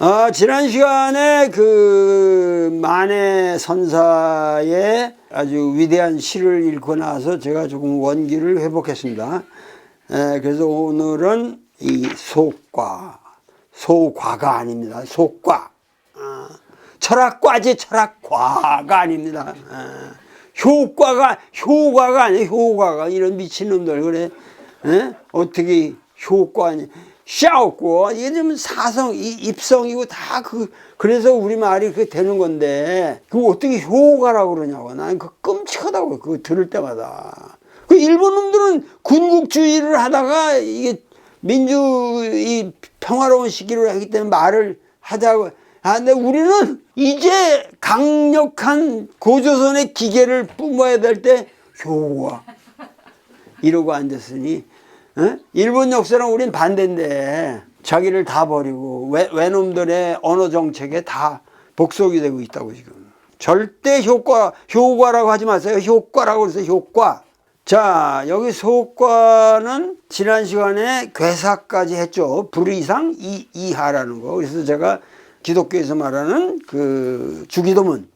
어, 지난 시간에 그 만해 선사의 아주 위대한 시를 읽고 나서 제가 조금 원기를 회복했습니다. 에, 그래서 오늘은 이 속과, 소과가 아닙니다. 속과. 어, 철학과지 철학과가 아닙니다. 어, 효과가, 효과가 아니에요. 효과가. 이런 미친놈들, 그래. 에? 어떻게 효과니? 샤웠고 이게 좀 사성 이- 입성이고 다 그 그래서 우리 말이 그 되는 건데 그 어떻게 효과라고 그러냐고. 나는 그 끔찍하다고 그거 들을 때마다. 그 일본 놈들은 군국주의를 하다가 이게 민주 이 평화로운 시기로 하기 때문에 말을 하자고. 아 근데 우리는 이제 강력한 고조선의 기계를 뿜어야 될 때 효과 이러고 앉았으니 어? 일본 역사랑 우린 반대인데 자기를 다 버리고 외, 외놈들의 언어 정책에 다 복속이 되고 있다고 지금. 절대 효과 효과라고 하지 마세요. 효과라고 그래서 효과. 자 여기 소과는 지난 시간에 괴사까지 했죠. 불의상 이, 이하라는 거. 그래서 제가 기독교에서 말하는 그 주기도문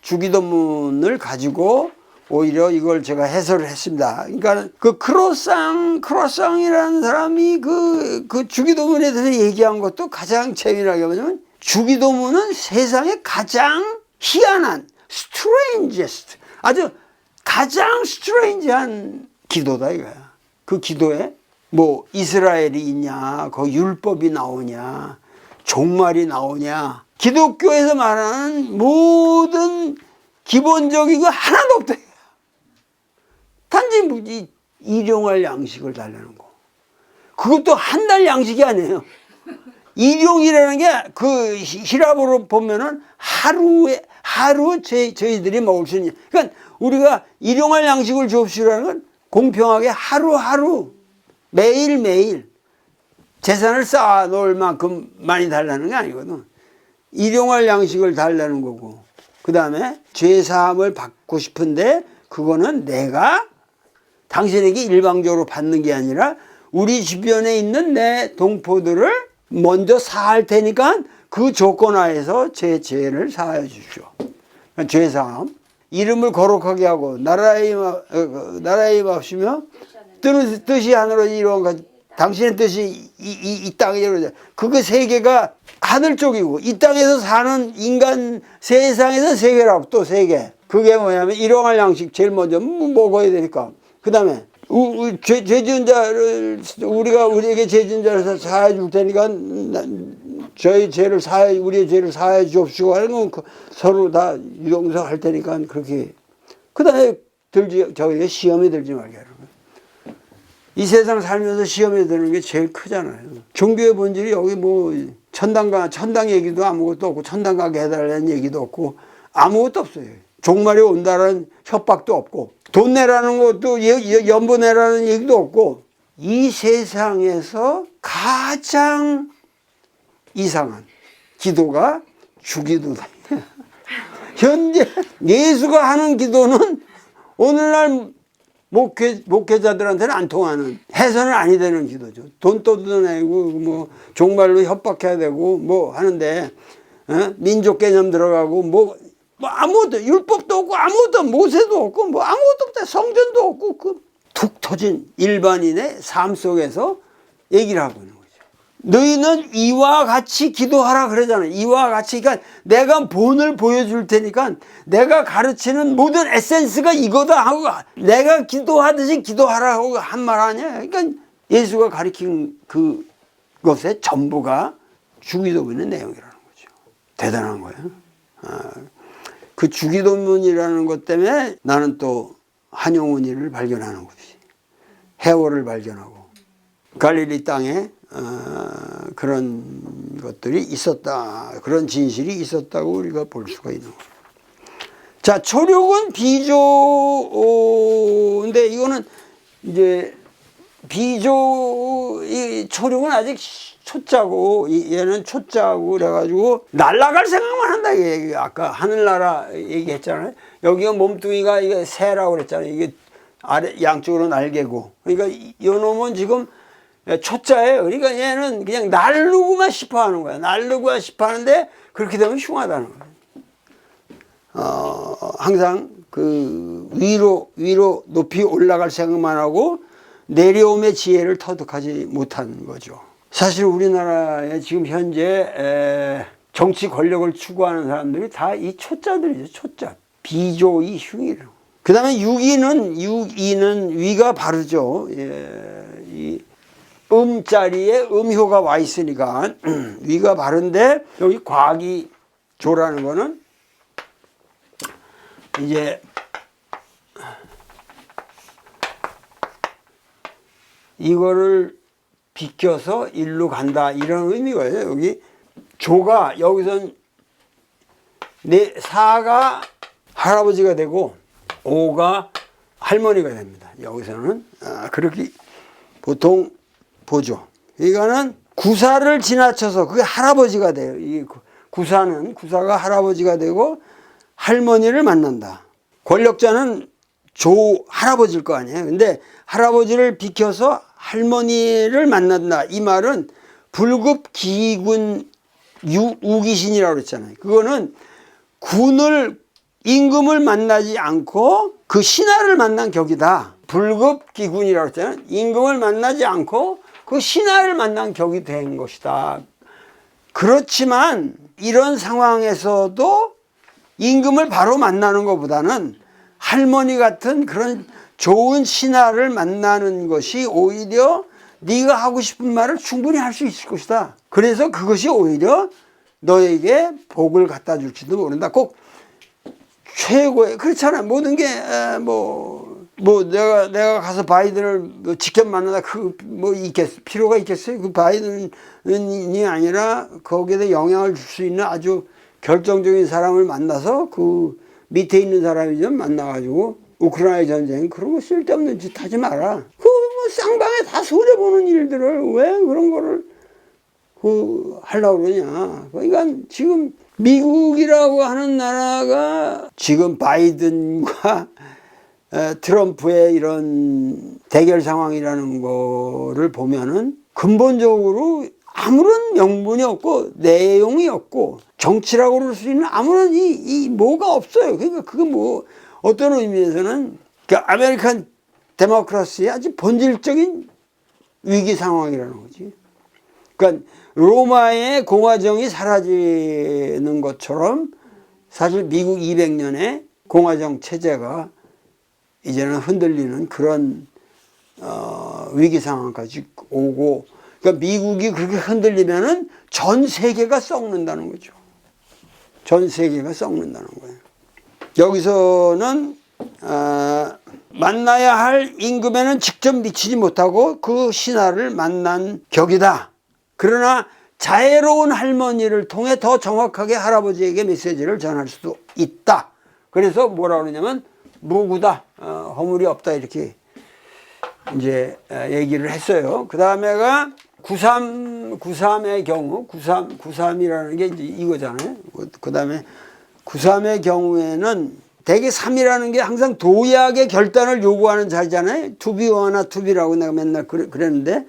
주기도문을 가지고 오히려 이걸 제가 해설을 했습니다. 그러니까 그 크로상 크로상이라는 사람이 그, 그 주기도문에 대해서 얘기한 것도 가장 재미나게 뭐냐면 주기도문은 세상에 가장 희한한 스트레인지스트 아주 가장 스트레인지한 기도다 이거야. 그 기도에 뭐 이스라엘이 있냐, 그 율법이 나오냐, 종말이 나오냐. 기독교에서 말하는 모든 기본적인 거 하나도 없다. 단지 뭐지 일용할 양식을 달라는 거. 그것도 한 달 양식이 아니에요. 일용이라는 게 그 히랍어로 보면은 하루에 하루 제, 저희들이 먹을 수 있는. 그러니까 우리가 일용할 양식을 줍시라는 건 공평하게 하루하루 매일 매일 재산을 쌓아 놓을 만큼 많이 달라는 게 아니거든. 일용할 양식을 달라는 거고. 그 다음에 죄사함을 받고 싶은데 그거는 내가 당신에게 일방적으로 받는 게 아니라 우리 주변에 있는 내 동포들을 먼저 사할 테니까 그 조건 하에서 제 죄를 사하여 주십시오. 죄사함. 이름을 거룩하게 하고 나라의 마- 어, 그, 나라의 맙시며 뜻, 뜻이 하늘로 이루어 가 당신의 뜻이 이, 이, 이 땅에 이루어져 그거 세계가 하늘 쪽이고 이 땅에서 사는 인간 세상에서 세계라고 또 세계 그게 뭐냐면 일용할 양식 제일 먼저 뭐 먹어야 되니까 그 다음에 죄, 죄 지은 자를 우리가 우리에게 죄 지은 자를 사해 줄 테니까 나- 저희 죄를 사해 우리의 죄를 사해 주옵시고 하는 건 그 서로 다 용서할 테니까 그렇게 그 다음에 들지 저기 시험에 들지 말게 하는 거예요. 이 세상 살면서 시험에 드는 게 제일 크잖아요. 종교의 본질이 여기 뭐 천당 가 천당 얘기도 아무것도 없고 천당 가게 해달라는 얘기도 없고 아무것도 없어요. 종말이 온다는 협박도 없고 돈 내라는 것도 연보 내라는 얘기도 없고 이 세상에서 가장 이상한 기도가 주기도다. 현재 예수가 하는 기도는 오늘날 목회, 목회자들한테는 안 통하는 해서는 아니 되는 기도죠. 돈 뜯어내고 뭐 종말로 협박해야 되고 뭐 하는데 어? 민족 개념 들어가고 뭐, 뭐 아무것도 율법도 없고 아무것도 모세도 없고 뭐 아무것도 없다 성전도 없고 그 툭 터진 일반인의 삶 속에서 얘기를 하고 있는 거죠. 너희는 이와 같이 기도하라 그러잖아요. 이와 같이 그러니까 내가 본을 보여줄 테니까 내가 가르치는 모든 에센스가 이거다 하고 내가 기도하듯이 기도하라 하고 한 말 아니야. 그러니까 예수가 가르친 그 것의 전부가 주기도문의 내용이라는 거죠. 대단한 거예요. 아, 그 주기도문이라는 것 때문에 나는 또 한용운이를 발견하는 거지. 해월을 발견하고 갈릴리 땅에 어, 그런 것들이 있었다. 그런 진실이 있었다고 우리가 볼 수가 있는 거예요. 자, 초력은 비조인데 이거는 이제 비조 이 초력은 아직 초자고 이- 얘는 초자고 그래가지고 날아갈 생각만 한다 이게 아까 하늘나라 얘기했잖아요. 여기가 몸뚱이가 이게 새라고 그랬잖아요. 이게 아래 양쪽으로 날개고 그러니까 이- 요 놈은 지금 초자예요. 그러니까 얘는 그냥 날르고만 싶어 하는 거야. 날르고만 싶어 하는데 그렇게 되면 흉하다는 거예요. 어, 항상 그 위로, 위로 높이 올라갈 생각만 하고 내려옴의 지혜를 터득하지 못하는 거죠. 사실 우리나라에 지금 현재 에, 정치 권력을 추구하는 사람들이 다 이 초자들이죠. 초자. 비조이 흉이로. 그 다음에 육이는, 육이는 위가 바르죠. 예, 이 음 자리에 음효가 와 있으니까 위가 바른데 여기 과기 조라는 거는 이제 이거를 비껴서 일로 간다 이런 의미거든요. 여기 조가 여기선 내 사가 할아버지가 되고 오가 할머니가 됩니다. 여기서는 아, 그렇게 보통 보죠. 이거는 구사를 지나쳐서 그게 할아버지가 돼요. 이 구- 구사는 구사가 할아버지가 되고 할머니를 만난다. 권력자는 조 할아버지일 거 아니에요. 근데 할아버지를 비켜서 할머니를 만난다. 이 말은 불급 기군 유, 우기신이라고 그랬잖아요. 그거는 군을 임금을 만나지 않고 그 신하를 만난 격이다. 불급 기군이라고 했잖아요. 임금을 만나지 않고 그 신하를 만난 격이 된 것이다. 그렇지만 이런 상황에서도 임금을 바로 만나는 것보다는 할머니 같은 그런 좋은 신하를 만나는 것이 오히려 네가 하고 싶은 말을 충분히 할 수 있을 것이다. 그래서 그것이 오히려 너에게 복을 갖다 줄지도 모른다. 꼭 최고의 그렇잖아 모든 게뭐뭐 내가 내가 가서 바이든을 뭐 직접 만나다 그 뭐 있겠 필요가 있겠어요 그 바이든이 아니라 거기에 영향을 줄 수 있는 아주 결정적인 사람을 만나서 그 밑에 있는 사람이 좀 만나가지고 우크라이나 전쟁 그런 거 쓸데없는 짓 하지 마라 그 뭐 쌍방에 다 손해 보는 일들을 왜 그런 거를 그 하려고 그러냐. 그러니까 지금 미국이라고 하는 나라가 지금 바이든과 에, 트럼프의 이런 대결 상황이라는 거를 보면은 근본적으로 아무런 명분이 없고 내용이 없고 정치라고 그럴 수 있는 아무런 이, 이 뭐가 없어요. 그러니까 그건 뭐 어떤 의미에서는 그 아메리칸 데모크라시의 아주 본질적인 위기 상황이라는 거지. 그러니까 로마의 공화정이 사라지는 것처럼 사실 미국 200년의 공화정 체제가 이제는 흔들리는 그런 어, 위기 상황까지 오고 그러니까 미국이 그렇게 흔들리면은 전 세계가 썩는다는 거죠. 전 세계가 썩는다는 거예요. 여기서는 어, 만나야 할 임금에는 직접 미치지 못하고 그 신하를 만난 격이다. 그러나 자애로운 할머니를 통해 더 정확하게 할아버지에게 메시지를 전할 수도 있다. 그래서 뭐라 그러냐면 무구다, 어, 허물이 없다 이렇게 이제 어, 얘기를 했어요. 그 다음에가 93, 93의 경우, 93, 93이라는 게 이제 이거잖아요. 그 다음에 93의 경우에는 대개 3이라는 게 항상 도약의 결단을 요구하는 자리잖아요. 투비와나 투비라고 내가 맨날 그랬는데.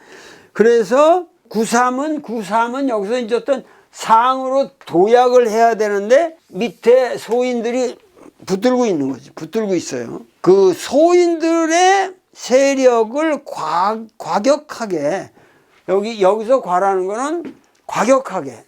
그래서 93은, 93은 여기서 이제 어떤 상으로 도약을 해야 되는데 밑에 소인들이 붙들고 있는 거지. 붙들고 있어요. 그 소인들의 세력을 과, 과격하게 여기 여기서 과라는 거는 과격하게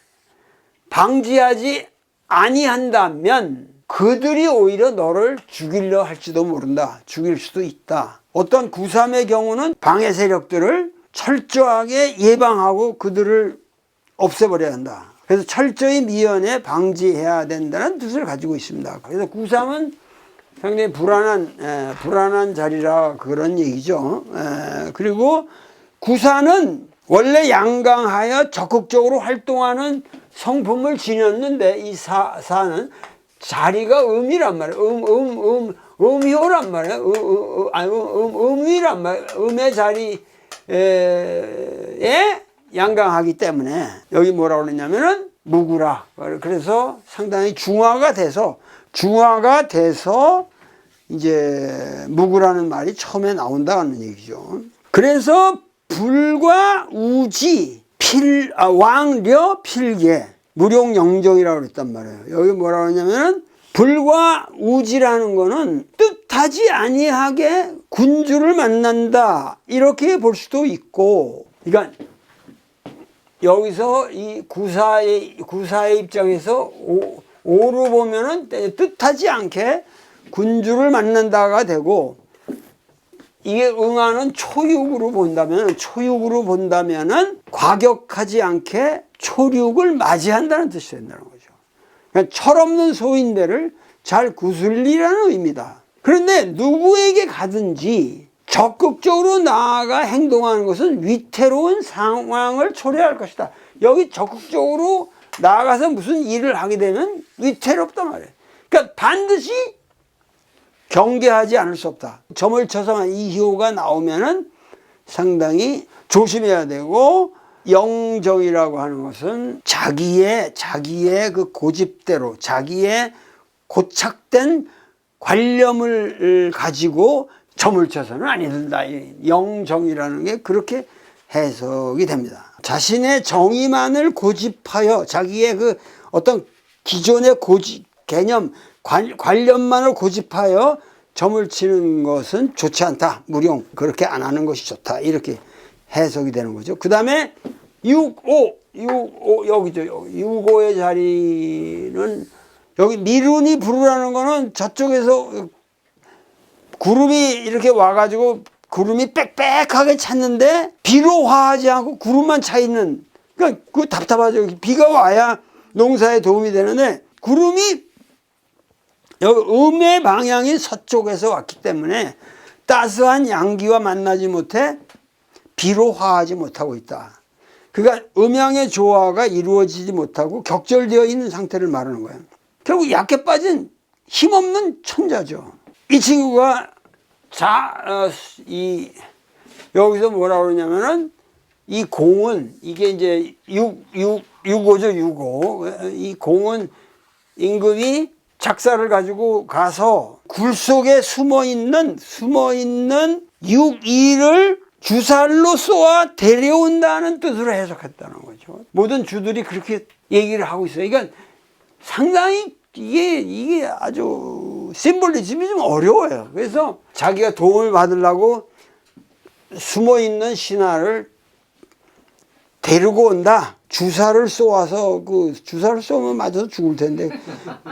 방지하지 아니한다면 그들이 오히려 너를 죽이려 할지도 모른다. 죽일 수도 있다. 어떤 구삼의 경우는 방해 세력들을 철저하게 예방하고 그들을 없애버려야 한다. 그래서 철저히 미연에 방지해야 된다는 뜻을 가지고 있습니다. 그래서 구삼은 상당히 불안한 에, 불안한 자리라 그런 얘기죠. 에, 그리고 구사는 원래 양강하여 적극적으로 활동하는 성품을 지녔는데 이 사, 사는 자리가 음이란 말이에요. 음, 음, 음, 음효란 말이에요. 음, 음, 음, 음, 음, 음이란 말이에요. 음의 자리에 양강하기 때문에 여기 뭐라고 그러냐면은 무구라. 그래서 상당히 중화가 돼서 중화가 돼서 이제 무구라는 말이 처음에 나온다는 얘기죠. 그래서 불과 우지 필 아, 왕려 필계 무룡 영정이라고 그랬단 말이에요. 여기 뭐라고 하냐면은 불과 우지라는 거는 뜻하지 아니하게 군주를 만난다 이렇게 볼 수도 있고 그러니까 여기서 이 구사의 구사의 입장에서 오, 오로 보면은 뜻하지 않게 군주를 만난다가 되고 이게 응하는 초육으로 본다면 초육으로 본다면은 과격하지 않게 초륙을 맞이한다는 뜻이 된다는 거죠. 그러니까 철없는 소인대를 잘 구슬리라는 의미다. 그런데 누구에게 가든지 적극적으로 나아가 행동하는 것은 위태로운 상황을 초래할 것이다. 여기 적극적으로 나아가서 무슨 일을 하게 되면 위태롭단 말이에요. 그러니까 반드시 경계하지 않을 수 없다. 점을 쳐서 이효가 나오면은 상당히 조심해야 되고 영정이라고 하는 것은 자기의 자기의 그 고집대로 자기의 고착된 관념을 가지고 점을 쳐서는 아니 된다. 이 영정이라는 게 그렇게 해석이 됩니다. 자신의 정의만을 고집하여 자기의 그 어떤 기존의 고집 개념 관, 관념만을 고집하여 점을 치는 것은 좋지 않다. 무용 그렇게 안 하는 것이 좋다. 이렇게 해석이 되는 거죠. 그 다음에 6, 5, 6, 5 여기죠. 여기 6, 5의 자리는 여기 미룬이 부르라는 거는 저쪽에서 구름이 이렇게 와가지고 구름이 빽빽하게 찼는데 비로 화하지 않고 구름만 차 있는 그러니까 그 답답하죠. 비가 와야 농사에 도움이 되는데 구름이 음의 방향이 서쪽에서 왔기 때문에 따스한 양기와 만나지 못해 비로 화하지 못하고 있다. 그러니까 음양의 조화가 이루어지지 못하고 격절되어 있는 상태를 말하는 거예요. 결국 약해 빠진 힘없는 천자죠. 이 친구가 자, 어, 이, 여기서 뭐라 그러냐면은 이 공은 이게 이제 6, 6, 6호죠, 6호. 이 공은 임금이 작사를 가지고 가서 굴 속에 숨어 있는, 숨어 있는 6이를 주살로 쏘아 데려온다는 뜻으로 해석했다는 거죠. 모든 주들이 그렇게 얘기를 하고 있어요. 그러니까 상당히 이게, 이게 아주 심볼리즘이 좀 어려워요. 그래서 자기가 도움을 받으려고 숨어 있는 신하를 데리고 온다. 주사를 쏘아서 그 주사를 쏘면 맞아서 죽을 텐데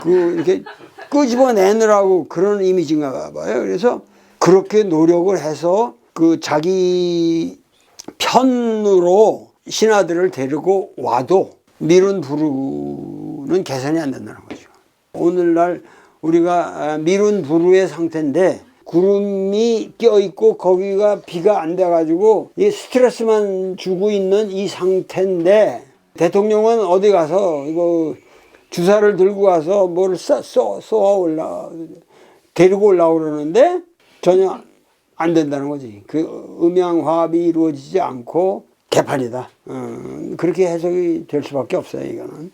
그 이렇게 끄집어내느라고 그런 이미지인가 봐요. 그래서 그렇게 노력을 해서 그 자기 편으로 신하들을 데리고 와도 미룬 부르는 개선이 안 된다는 거죠. 오늘날 우리가 미룬 부르의 상태인데 구름이 껴있고 거기가 비가 안 돼가지고 이 스트레스만 주고 있는 이 상태인데 대통령은 어디 가서 이거 주사를 들고 가서 뭐를 쏘, 쏘, 쏘아 올라 데리고 올라오고 그러는데 전혀 안 된다는 거지. 그 음양화합이 이루어지지 않고 개판이다. 어, 그렇게 해석이 될 수밖에 없어요, 이거는.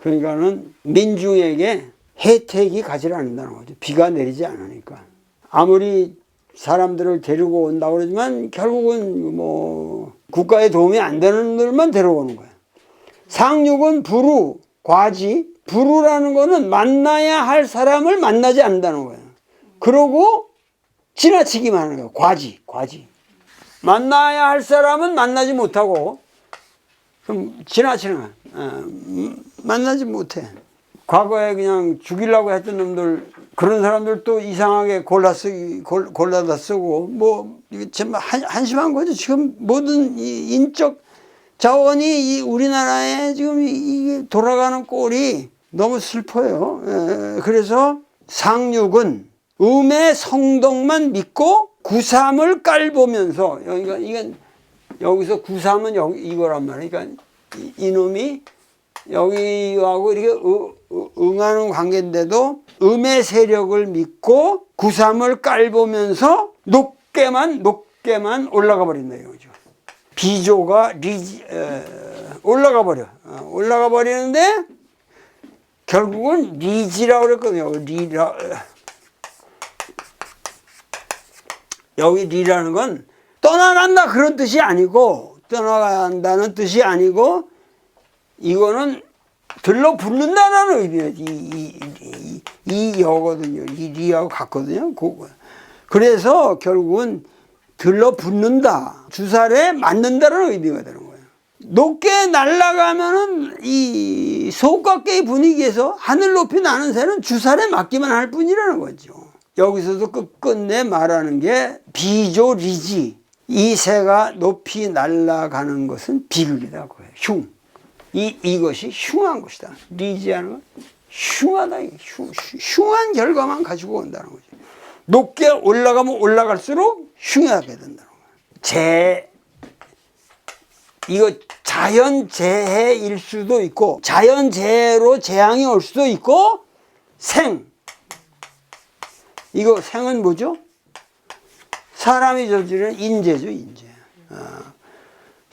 그러니까는 민중에게 혜택이 가지를 않는다는 거죠. 비가 내리지 않으니까. 아무리 사람들을 데리고 온다고 그러지만 결국은 뭐 국가에 도움이 안 되는 놈들만 데려오는 거야. 상륙은 부루, 과지. 부루라는 거는 만나야 할 사람을 만나지 않는다는 거야. 그러고 지나치기만 하는 거야. 과지, 과지. 만나야 할 사람은 만나지 못하고 그럼 지나치는 거야. 어, 음, 만나지 못해. 과거에 그냥 죽이려고 했던 놈들 그런 사람들 또 이상하게 골라 쓰기 골, 골라다 쓰고 뭐 이게 참 한, 한심한 거죠. 지금 모든 이 인적 자원이 이 우리나라에 지금 이- 이게 돌아가는 꼴이 너무 슬퍼요. 에, 그래서 상륙은 음의 성덕만 믿고 구삼을 깔보면서 여기가 이건 여기서 구삼은 여기 이거란 말이야. 그러니까 이- 이놈이 여기하고 이렇게 응하는 관계인데도 음의 세력을 믿고 구삼을 깔보면서 높게만 높게만 올라가 버린다 이거죠. 비조가 리 에, 올라가 버려. 어, 올라가 버리는데 결국은 리지라고 그랬거든요. 리라 여기 리라는 건 떠나간다 그런 뜻이 아니고 떠나간다는 뜻이 아니고 이거는 들러 붙는다는 의미예요. 이, 이, 이, 이 여거든요. 이 리하고 같거든요. 그거. 그래서 결국은 들러 붙는다. 주살에 맞는다는 의미가 되는 거예요. 높게 날아가면은 이 속각계의 분위기에서 하늘 높이 나는 새는 주살에 맞기만 할 뿐이라는 거죠. 여기서도 끝끝내 말하는 게 비조리지. 이 새가 높이 날아가는 것은 비극이다. 그예요 흉. 이, 이것이 흉한 것이다. 리지하는 건 흉하다. 흉, 흉한 결과만 가지고 온다는 거죠. 높게 올라가면 올라갈수록 흉하게 된다는 거예요. 재, 이거 자연재해일 수도 있고, 자연재해로 재앙이 올 수도 있고, 생. 이거 생은 뭐죠? 사람이 저지른 인재죠, 인재. 어,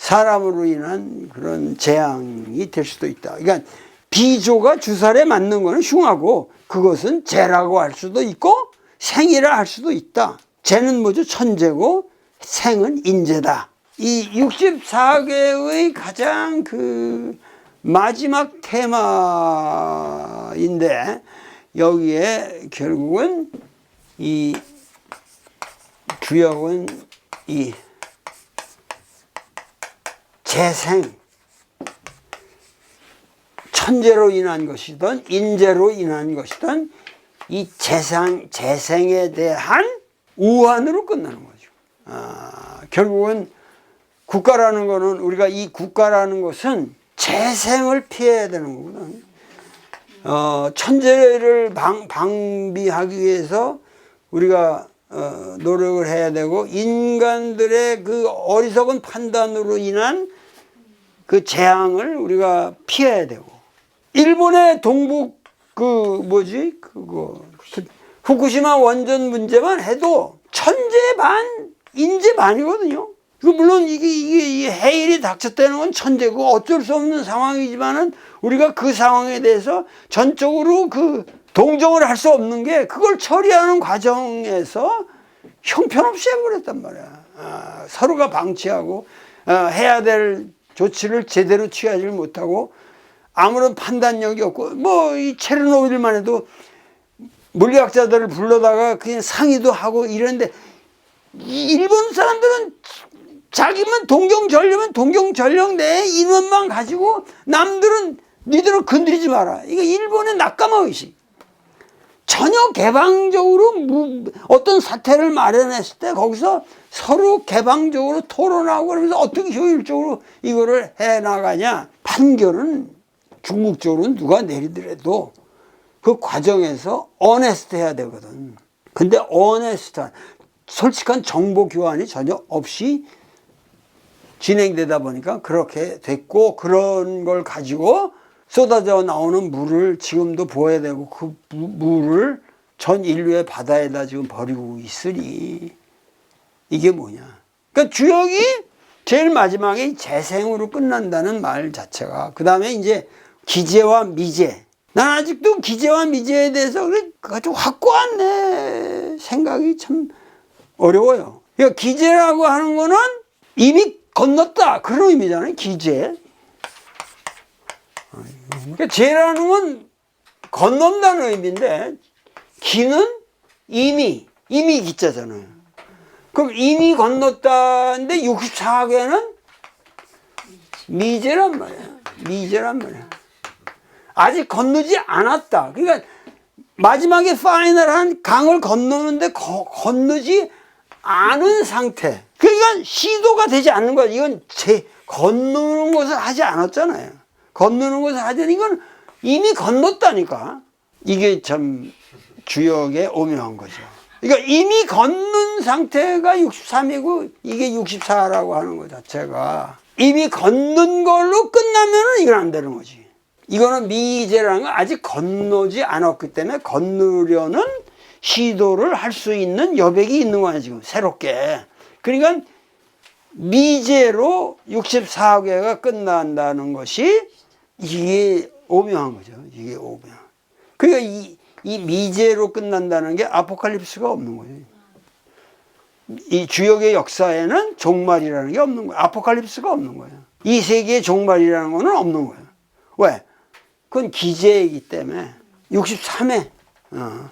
사람으로 인한 그런 재앙이 될 수도 있다. 그러니까 비조가 주살에 맞는 거는 흉하고 그것은 재라고 할 수도 있고 생이라 할 수도 있다. 재는 뭐죠? 천재고 생은 인재다. 이 64개의 가장 그 마지막 테마인데 여기에 결국은 이 주역은 이 재생 천재로 인한 것이든 인재로 인한 것이든 이 재생 재생에 대한 우환으로 끝나는 거죠. 아, 결국은 국가라는 거는 우리가 이 국가라는 것은 재생을 피해야 되는 거거든요. 어, 천재를 방, 방비하기 위해서 우리가 어, 노력을 해야 되고 인간들의 그 어리석은 판단으로 인한 그 재앙을 우리가 피해야 되고 일본의 동북 그 뭐지 그거 후쿠시마 원전 문제만 해도 천재 반 인재 반이거든요. 그 물론 이게 이게 이 해일이 닥쳤다는 건 천재고 어쩔 수 없는 상황이지만은 우리가 그 상황에 대해서 전적으로 그 동정을 할 수 없는 게 그걸 처리하는 과정에서 형편없이 해버렸단 말이야. 아, 서로가 방치하고 아, 해야 될 조치를 제대로 취하지 못하고 아무런 판단력이 없고 뭐 이 체르노빌만 해도 물리학자들을 불러다가 그냥 상의도 하고 이랬는데 이 일본 사람들은 자기만 동경전력은 동경전력 내 인원만 가지고 남들은 니들은 건드리지 마라. 이거 일본의 낙가마 의식. 전혀 개방적으로 무- 어떤 사태를 마련했을 때 거기서 서로 개방적으로 토론하고 그러면서 어떻게 효율적으로 이거를 해 나가냐. 판결은 중국적으로 누가 내리더라도 그 과정에서 어네스트 해야 되거든. 근데 어네스트, 솔직한 정보 교환이 전혀 없이 진행되다 보니까 그렇게 됐고 그런 걸 가지고 쏟아져 나오는 물을 지금도 보아야 되고 그 무- 물을 전 인류의 바다에다 지금 버리고 있으니 이게 뭐냐. 그러니까 주역이 제일 마지막에 재생으로 끝난다는 말 자체가 그 다음에 이제 기재와 미재. 난 아직도 기재와 미재에 대해서 아주 확고한 내 생각이 참 어려워요. 그러니까 기재라고 하는 거는 이미 건넜다 그런 의미잖아요. 기재. 그러니까 재라는 건 건넌다는 의미인데 기는 이미 이미 기자잖아요. 그럼 이미 건넜다는데 64개는 미제란 말이야. 미제란 말이야. 아직 건너지 않았다. 그러니까 마지막에 파이널한 강을 건너는데 거- 건너지 않은 상태. 그러니까 시도가 되지 않는 거야. 이건 제 건너는 것을 하지 않았잖아요. 건너는 것을 않 이건 이미 건넜다니까. 이게 참 주역의 오묘한 거죠. 그러니까 이미 걷는 상태가 63이고 이게 64라고 하는 것 자체가 이미 걷는 걸로 끝나면은 이건 안 되는 거지. 이거는 미제라는 건 아직 건너지 않았기 때문에 건너려는 시도를 할 수 있는 여백이 있는 거야 지금 새롭게. 그러니까 미제로 64개가 끝난다는 것이 이게 오묘한 거죠. 이게 오묘. 그러니까 이, 이 미제로 끝난다는 게 아포칼립스가 없는 거예요. 이 주역의 역사에는 종말이라는 게 없는 거예요. 아포칼립스가 없는 거예요. 이 세계의 종말이라는 거는 없는 거예요. 왜? 그건 기재이기 때문에 63회 어,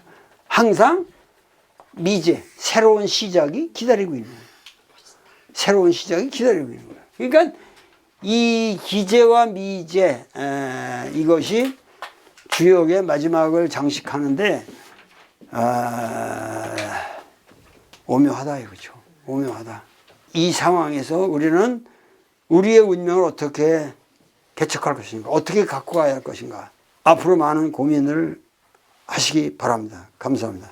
항상 미제 새로운 시작이 기다리고 있는. 새로운 시작이 기다리고 있는 거예요. 그러니까 이 기재와 미제 에, 이것이 주역의 마지막을 장식하는데 아, 오묘하다 이거죠. 오묘하다. 이 상황에서 우리는 우리의 운명을 어떻게 개척할 것인가, 어떻게 갖고 가야 할 것인가, 앞으로 많은 고민을 하시기 바랍니다. 감사합니다.